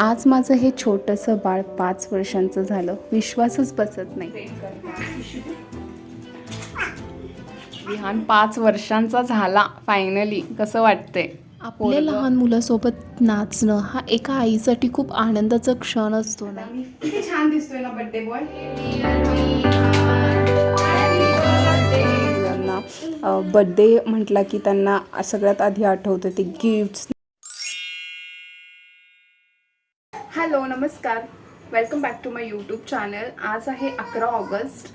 आज माझं हे छोटंसं बाळ पाच वर्षांचं झालं. विश्वासच बसत नाही. विहान पाच वर्षांचा झाला फायनली कसं वाटतंय? आपल्या लहान मुलासोबत नाचणं हा एका आईसाठी खूप आनंदाचा क्षण असतो ना. किती छान दिसतोय ना बर्थडे बॉय बड्डे म्हटला की त्यांना सगळ्यात आधी आठवतं ते गिफ्ट्स नमस्कार. Welcome back to my YouTube channel आज आहे अकरा ऑगस्ट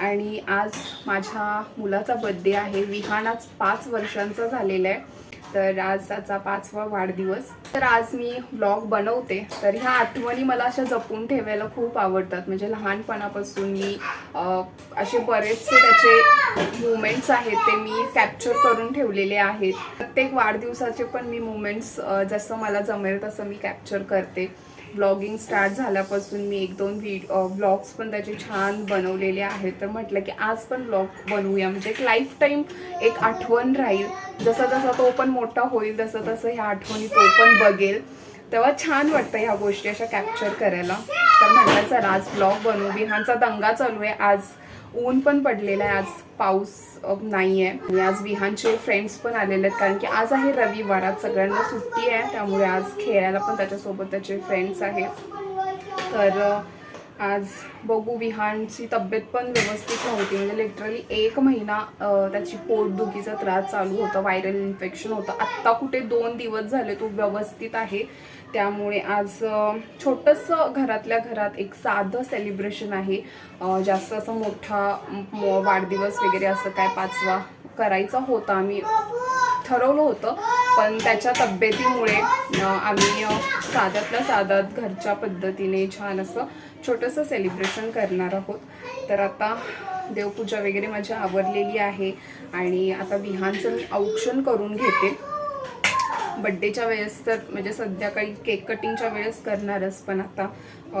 आणि आज माझ्या मुलाचा बड्डे आहे. विहान आज पाच वर्षांचा झालेला आहे. तर आज त्याचा पाचवा वाढदिवस. तर आज मी व्लॉग बनवते. तर ह्या आठवणी मला अशा जपून ठेवायला खूप आवडतात. म्हणजे लहानपणापासून मी असे बरेचसे त्याचे मुमेंट्स आहेत ते मी कॅप्चर करून ठेवलेले आहेत. प्रत्येक वाढदिवसाचे पण मी मुमेंट्स जसं मला जमेल तसं मी कॅप्चर करते. ब्लॉगिंग स्टार्ट झाल्यापासून मी एक दोन व्हिडिओ ब्लॉग्स पण त्याचे छान बनवलेले आहेत. तर म्हटलं की आज पण ब्लॉग बनवूया. म्हणजे एक लाईफ टाईम एक आठवण राहील. जसा जसा तो पण मोठा होईल तसं तसं ह्या आठवणी तो पण बघेल. तेव्हा छान वाटतं ह्या गोष्टी अशा कॅप्चर करायला. तर म्हटलं चला आज ब्लॉग बनवू. बिहानचा दंगा चालू आहे. आज ऊन पण पडलेलं आहे आज. पाऊस नाही आहे आणि आज विहानचे फ्रेंड्स पण आलेले आहेत कारण की आज आहे रविवार. आज सगळ्यांना सुट्टी आहे. त्यामुळे आज खेळायला पण त्याच्यासोबत त्याचे फ्रेंड्स आहेत. तर आज बघू विहानची तब्येत पण व्यवस्थित नव्हती. म्हणजे लिटरली एक महिना त्याची पोटदुखीचा त्रास चालू होता. व्हायरल इन्फेक्शन होतं. आत्ता कुठे दोन दिवस झाले तो व्यवस्थित आहे. त्यामुळे आज छोटंसं घरातल्या घरात एक साधं सेलिब्रेशन आहे. जास्त असं मोठा म- वाढदिवस वगैरे असं काय पाचवा करायचा होता. आम्ही ठरवलं होतं. पण त्याच्या तब्येतीमुळे आम्ही साध्यातल्या साध्यात घरच्या पद्धतीने छान असं छोटंसं सेलिब्रेशन करणार आहोत. तर आता देवपूजा वगैरे माझी आवरलेली आहे आणि आता विहानचं मी औक्षण करून घेते. बड्डेच्या वेळेस तर म्हणजे संध्याकाळी केक कटिंगच्या वेळेस करणारच पण आता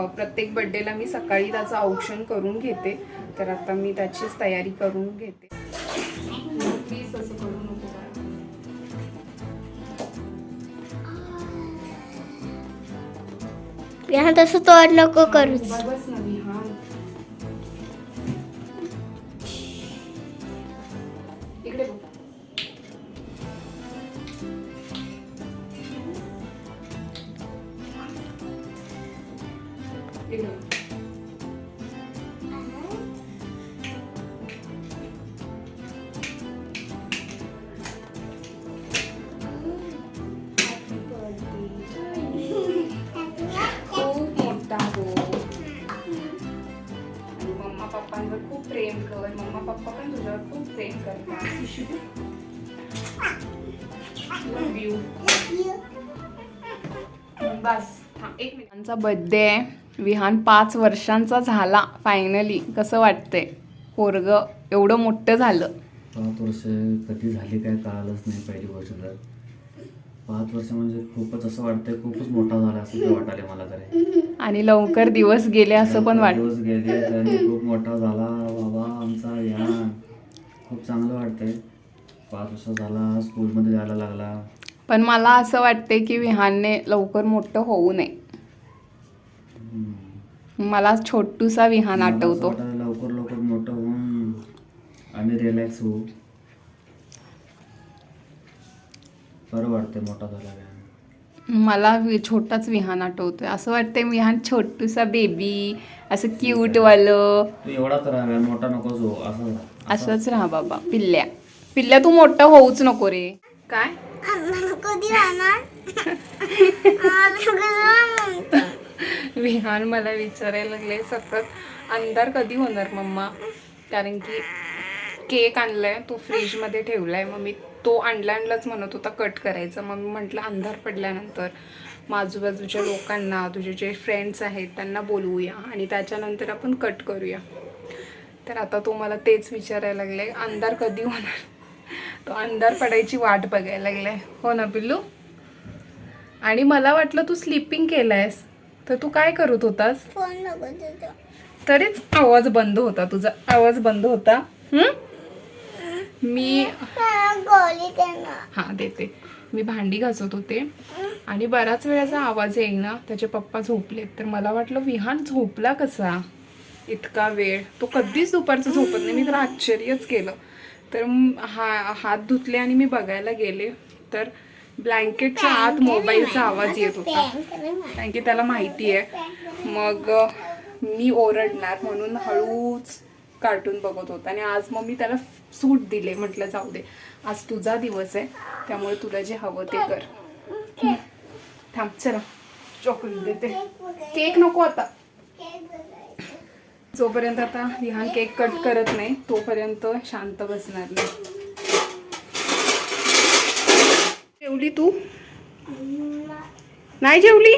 प्रत्येक बड्डेला मी सकाळी त्याचं औक्षण करून घेते. तर आता मी त्याचीच तयारी करून घेते. प्लीज असं करू नको. बाळा. या तसं तोड नको करूच. बस ना पप्पांवर खूप प्रेम कर मम्मा पप्पा पण तुझ्यावर खूप प्रेम करतात. बस हा एक मिनिटांचा बर्थडे आहे. विहान पाच वर्षांचा झाला फायनली कसं वाटतंय? पोरग एवढं मोठं झालं. पाच वर्ष कधी झाली काय कळालंच नाही पहिली गोष्ट तर. पाच वर्ष म्हणजे खूपच असं वाटतंय खूपच मोठा झाला असं ते वाटायला मला तरी. आणि लवकर दिवस गेले असं पण वाटत दिवस गेले खूप मोठा झाला. बाबा आमचा या. खूप चांगलं वाटतंय. पाच वर्ष झाला स्कूलमध्ये जायला लागला. पण मला असं वाटते की विहानने लवकर मोठं होऊ नये. मला छोटूसा विहान आठवतो. लवकर लवकर मोठं होऊन आम्ही रिलॅक्स होऊ. बरं वाटतंय मोठा झाला मला छोटाच विहान आठवतोय. असं वाटतंय विहान छोटूसा बेबी असं क्यूट वालं तू एवढा तर राहा मोठा नकोच हो असं असंच राहा बाबा पिल्ल्या. पिल्ल्या तू मोठं होऊच नको रे. काय? कधी राहणार विहान मला विचारायला लागले सतत अंधार कधी होणार मम्मा? कारण की केक आणलाय तो फ्रीजमध्ये ठेवलाय मग मी तो आणला आणलाच म्हणत होता कट करायचा. मग मी म्हटलं अंधार पडल्यानंतर मग आजूबाजूच्या लोकांना तुझे जे फ्रेंड्स आहेत त्यांना बोलवूया आणि त्याच्यानंतर आपण कट करूया. तर आता तो मला तेच विचारायला लागले अंधार कधी होणार? तो अंधार पडायची वाट बघायला लागलाय. हो ना पिल्लू? आणि मला वाटलं तू स्लिपिंग आहेस तर तू काय करत होतास? फोन बघत होतो. तरीच आवाज बंद होता तुझा. आवाज बंद होता. हम्म? मी हा देते. मी भांडी घासत होते. आणि बराच वेळाचा आवाज येईना. त्याचे पप्पा झोपलेत. तर मला वाटलं विहान झोपला कसा? इतका वेळ. तो कधीच दुपारचं झोपत नाही. मी तर आश्चर्यच केलं. तर हा हात धुतले आणि मी बघायला गेले. तर ब्लँकेटच्या आत मोबाईलचा आवाज येत होता. कारण की त्याला माहिती आहे मग मी ओरडणार म्हणून हळूच कार्टून बघत होता. आणि आज मग मी त्याला सूट दिले. म्हटलं जाऊ दे. आज तुझा दिवस आहे. त्यामुळे तुला जे हवं ते कर. थांब चला. चॉकलेट देते. केक नको आता. जोपर्यंत आता विहान केक कट करत नाही तोपर्यंत शांत बसणार नाही. जेवली तू? नाही जेवली?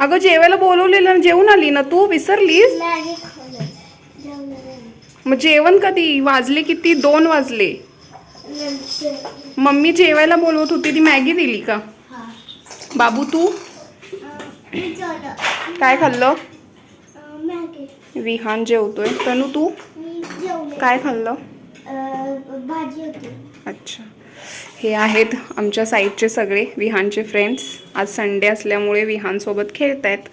अगं जेवायला बोलवलेलं ना, जेवून आली ना तू? विसरलीस? मग जेवण कधी? वाजले किती? दोन वाजले. मम्मी जेवायला बोलवत होती ती मॅगी दिली का? बाबू तू? काय खाल्लं? विहान जेवतोय. तनु तू? काय खाल्लं? अच्छा. हे आहेत आमच्या साईडचे सगळे विहानचे फ्रेंड्स आज संडे असल्यामुळे विहानसोबत खेळत आहेत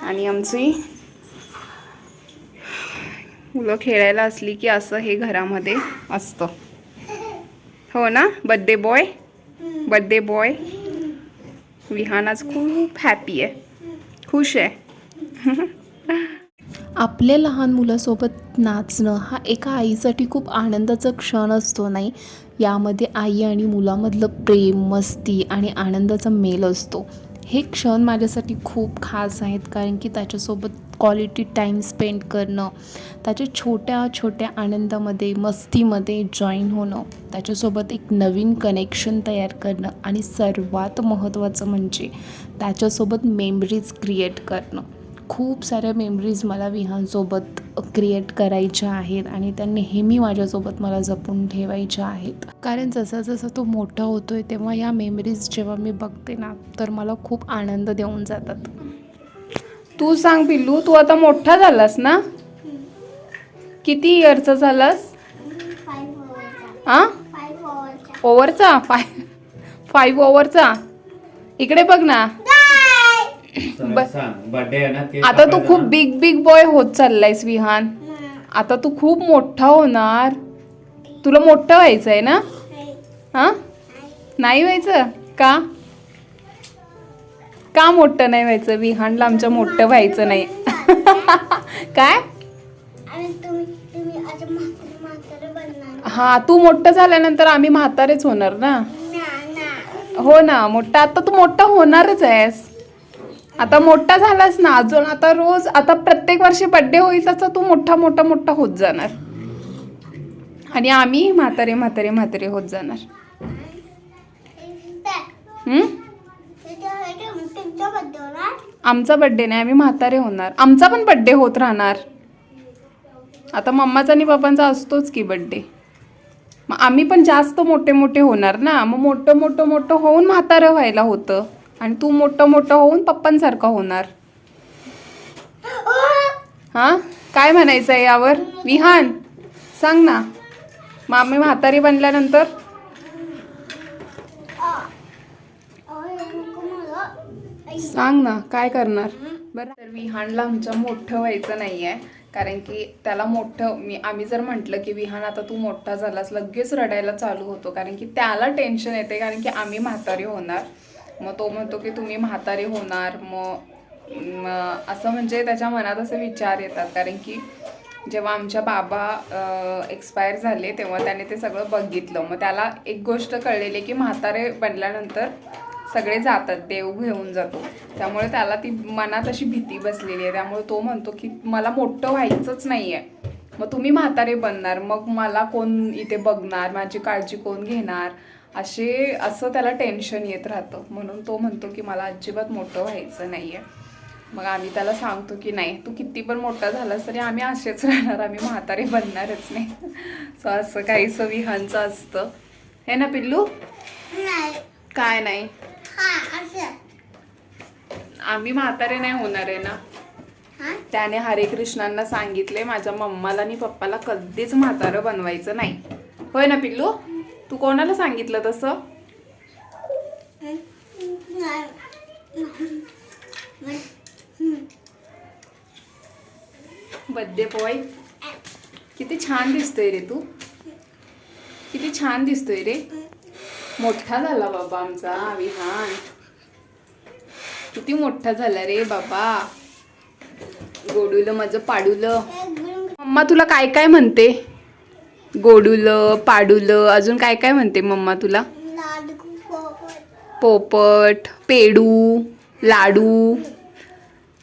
आणि आमची मुलं खेळायला असली की असं हे घरामध्ये असतं. हो ना? Birthday boy birthday boy Vihaan आज खूप हॅपी आहे. खुश आहे. आपल्या लहान मुलासोबत नाचणं हा एका आईसाठी खूप आनंदाचा क्षण असतो नाही? यामध्ये आई आणि मुलामधलं प्रेम मस्ती आणि आनंदाचा मेल असतो. हे क्षण माझ्यासाठी खूप खास आहेत कारण की त्याच्यासोबत क्वालिटी टाईम स्पेंड करणं त्याच्या छोट्या छोट्या आनंदामध्ये मस्तीमध्ये जॉईन होणं त्याच्यासोबत एक नवीन कनेक्शन तयार करणं आणि सर्वात महत्त्वाचं म्हणजे त्याच्यासोबत मेमरीज क्रिएट करणं. खूप साऱ्या मेमरीज मला विहानसोबत क्रिएट करायच्या आहेत आणि त्या नेहमी माझ्यासोबत मला जपून ठेवायच्या आहेत. कारण जसा जसा तो मोठा होतो आहे तेव्हा या मेमरीज जेव्हा मी बघते ना तर मला खूप आनंद देऊन जातात. तू सांग पिल्लू तू आता मोठा झालास ना? किती इयरचा झालास? आ? ओव्हरचा फाय फाईव्ह ओव्हरचा इकडे बघ ना. चला, सांग बर्थडे आहे ना केक आता तू कापायचा खूप ना? बिग बिग बॉय होत चाललायस विहान. आता तू खूप मोठा होणार. तुला मोठं व्हायचं आहे ना? हा. नाही व्हायचं? का? का मोठं नाही व्हायचं? विहानला आमच्या मोठं व्हायचं नाही. काय? आणि तुम्ही तुम्ही असं म्हातारे म्हातारे बनणार. हा तू मोठं झाल्यानंतर आम्ही म्हातारेच होणार ना? ना ना. हो ना मोठा. आता तू मोठा होणारच आहेस. आता मोठा झालास ना अजून आता रोज आता प्रत्येक वर्षी बड्डे होईल तसा तू मोठा मोठा मोठा होत जाणार. आणि आम्ही म्हातारे म्हातारे म्हातारे होत जाणार. हम्म? तुमच्या आमचा बड्डे नाही आम्ही म्हातारे होणार. आमचा पण बड्डे होत राहणार. आता मम्माचा आणि पप्पांचा असतोच की बड्डे मग आम्ही पण जास्त मोठे मोठे होणार ना. मग मोठं मोठं मोठं होऊन म्हातारं व्हायला होतं. आणि तू मोठं मोठं होऊन पप्पांसारखं होणार. हा? काय म्हणायचं आहे यावर? विहान सांग ना. मग आम्ही म्हातारी बनल्यानंतर? सांग ना काय करणार? बरं तर विहानला आमच्या मोठं व्हायचं नाही आहे कारण की त्याला मोठं मी आम्ही जर म्हटलं की विहान आता तू मोठा झालास लगेच रडायला चालू होतो. कारण की त्याला टेन्शन येते कारण की आम्ही म्हातारी होणार. मग तो म्हणतो की तुम्ही म्हातारे होणार मग असं म्हणजे त्याच्या मनात असे विचार येतात. कारण की जेव्हा आमच्या बाबा एक्सपायर झाले तेव्हा त्याने ते सगळं बघितलं. मग त्याला एक गोष्ट कळलेली की म्हातारे बनल्यानंतर सगळे जातात देव घेऊन जातो. त्यामुळे त्याला ती मनात अशी भीती बसलेली आहे. त्यामुळे तो म्हणतो की मला मोठं व्हायचंच नाही आहे मग तुम्ही म्हातारे बनणार. मग मला कोण इथे बघणार? माझी काळजी कोण घेणार? असे असं त्याला टेन्शन येत राहतं. म्हणून तो म्हणतो की मला अजिबात मोठं व्हायचं नाही आहे मग आम्ही त्याला सांगतो की नाही तू किती पण मोठा झालास तरी आम्ही असेच राहणार आम्ही म्हातारे बनणारच नाही. सो असं काहीसं विहांचं असतं. हे ना पिल्लू? काय नाही? हा आम्ही म्हातारे नाही होणार आहे ना. त्याने हरे कृष्णांना सांगितले माझ्या मम्माला आणि पप्पाला कधीच म्हातारं बनवायचं नाही. होय ना पिल्लू? तू कोणाला सांगितलं तसं? Birthday boy. किती छान दिसतोय रे तू. किती छान दिसतोय रे. मोठा झाला बाबा आमचा विहान. किती मोठा झाला रे बाबा. गोडूलं माझं पाडूलं. मम्मा तुला काय काय म्हणते? गोडूलं पाडूलं अजून काय काय म्हणते मम्मा तुला? पोपट पेडू लाडू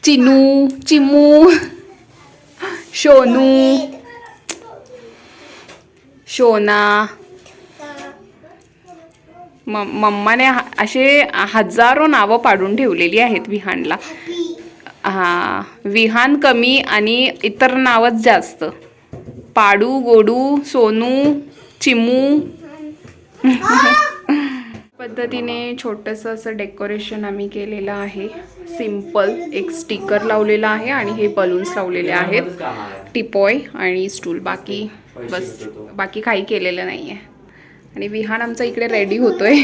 चिनू चिमू शोनू शोना. म मम्माने असे हजारो नावं पाडून ठेवलेली आहेत विहानला. हा विहान कमी आणि इतर नावच जास्त. पाडू गोडू सोनू चिमू. पद्धतीने छोटंसं असं डेकोरेशन आम्ही केलेलं आहे. सिंपल एक स्टिकर लावलेला आहे आणि हे बलून्स लावलेले आहेत. टिपॉय आणि स्टूल बाकी बस बाकी काही केलेलं नाही आहे आणि विहान आमचा इकडे रेडी होतोय.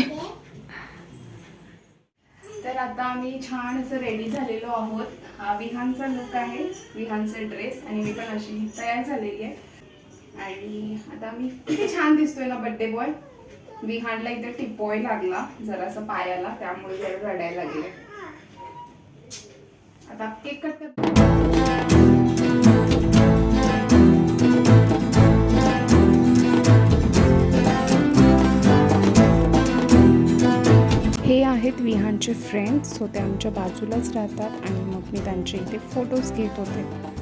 तर आता आम्ही छान असं रेडी झालेलो आहोत. हा विहानचा लुक आहे. विहानचा ड्रेस आणि मी पण अशी तयार झालेली आहे. आणि आता मी किती छान दिसतोय ना बड्डे बॉय विहानला इथे टिपॉय लागला जरासा पायाला त्यामुळे जरा रडायला लागले. आता केक कट कर हे आहेत विहानचे फ्रेंड्स सो ते आमच्या बाजूलाच राहतात आणि मग मी त्यांचे इथे फोटोज घेत होते.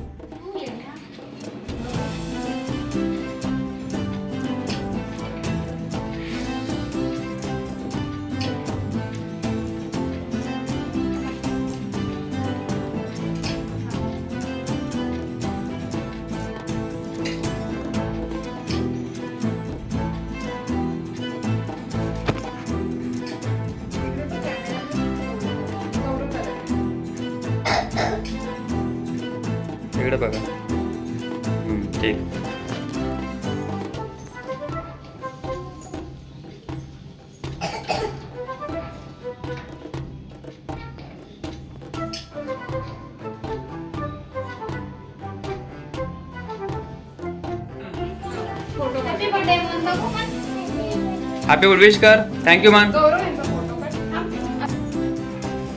हॅपी विश कर थँक्यू मान.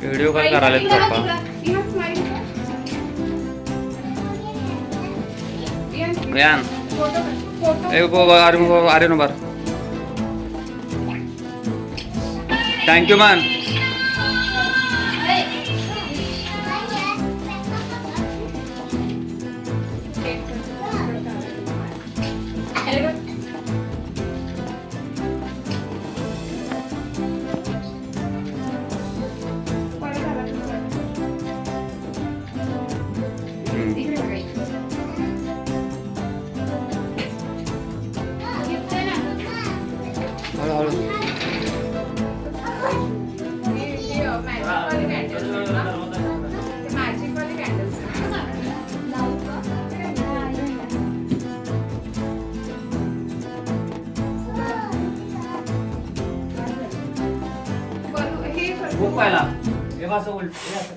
व्हिडिओ कॉल करायला पप्पा यान अरे अरे नो बार थँक्यू मान असं उलट हे असं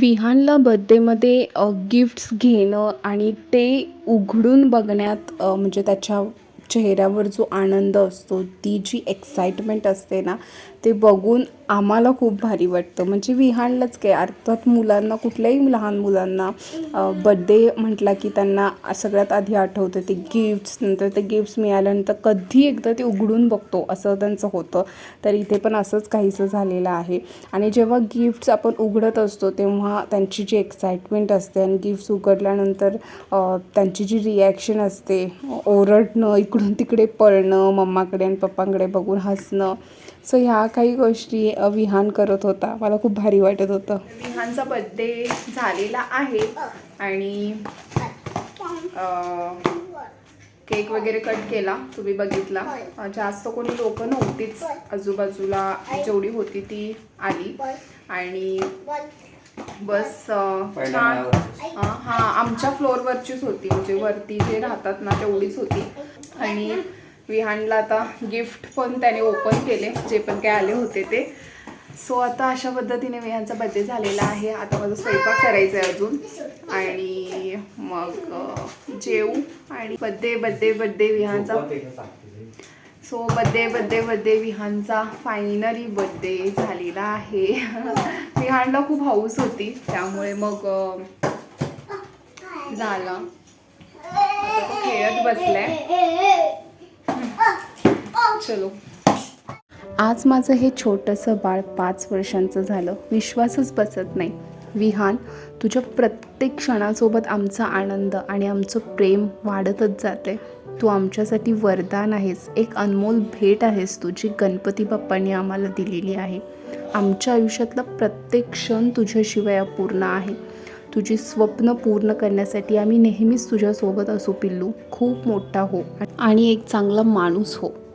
विहानला बड्डेमध्ये गिफ्ट्स घेणं आणि ते उघडून बघण्यात म्हणजे त्याच्या चेहऱ्यावर जो आनंद असतो ती जी एक्साइटमेंट असते ना ते बघून आम्हाला खूप भारी वाटतं. म्हणजे विहानलंच काय अर्थात मुलांना कुठल्याही लहान मुलांना बड्डे म्हटला की त्यांना सगळ्यात आधी आठवतं ते गिफ्ट्स नंतर ते गिफ्ट्स मिळाल्यानंतर कधी एकदा ते उघडून बघतो असं त्यांचं होतं. तर इथे पण असंच काहीसं झालेलं आहे. आणि जेव्हा गिफ्ट्स आपण उघडत असतो तेव्हा त्यांची जी एक्साइटमेंट असते आणि गिफ्ट्स उघडल्यानंतर त्यांची जी रिॲक्शन असते ओरडणं इकडून तिकडे पळणं मम्माकडे आणि पप्पांकडे बघून हसणं सो ह्या काही गोष्टी विहान करत होता. मला खूप भारी वाटत होतं. विहानचा बड्डे झालेला आहे आणि केक वगैरे कट केला तुम्ही बघितला. जास्त कोणी लोक नव्हतीच. आजूबाजूला जेवढी होती ती आली आणि बस छान हा आमच्या फ्लोअरवरचीच होती. म्हणजे वरती जे राहतात ना तेवढीच होती. आणि विहानला आता गिफ्ट पण त्याने ओपन केले जे पण काय आले होते ते. सो आता अशा पद्धतीने विहानचा बड्डे झालेला आहे. आता माझा स्वयंपाक करायचा आहे अजून. आणि मग जेऊ आणि बड्डे बड्डे बड्डे विहानचा सो बड्डे बड्डे बड्डे विहानचा फायनली बड्डे झालेला आहे. विहानला खूप हाऊस होती. त्यामुळे मग झालं. आता खेळत बसलाय. चलो. आज माझं हे छोटंसं बाळ पाच वर्षांचं झालं. विश्वासच बसत नाही. विहान तुझ्या प्रत्येक क्षणासोबत आमचा आनंद आणि आमचं प्रेम वाढतच जाते तू आमच्यासाठी वरदान आहेस. एक अनमोल भेट आहेस तुझी गणपती बाप्पांनी आम्हाला दिलेली आहे. आमच्या आयुष्यातला प्रत्येक क्षण तुझ्याशिवाय अपूर्ण आहे. तुझी स्वप्न पूर्ण करण्यासाठी आम्ही नेहमीच तुझ्यासोबत असू पिल्लू. खूप मोठा हो. आणि एक चांगला माणूस हो.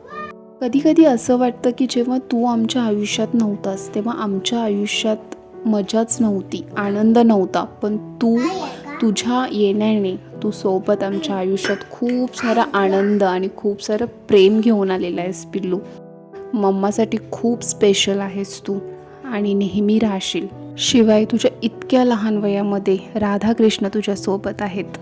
कधी कधी असं वाटतं की जेव्हा तू आमच्या आयुष्यात नव्हतास तेव्हा आमच्या आयुष्यात मजाच नव्हती आनंद नव्हता. पण तू तुझ्या येण्याने तू सोबत आमच्या आयुष्यात खूप सारा आनंद आणि खूप सारं प्रेम घेऊन आलेला आहेस पिल्लू. मम्मासाठी खूप स्पेशल आहेस तू आणि नेहमी राहशील. शिवाय तुझ्या इतक्या लहान वयामध्ये राधाकृष्ण तुझ्यासोबत आहेत.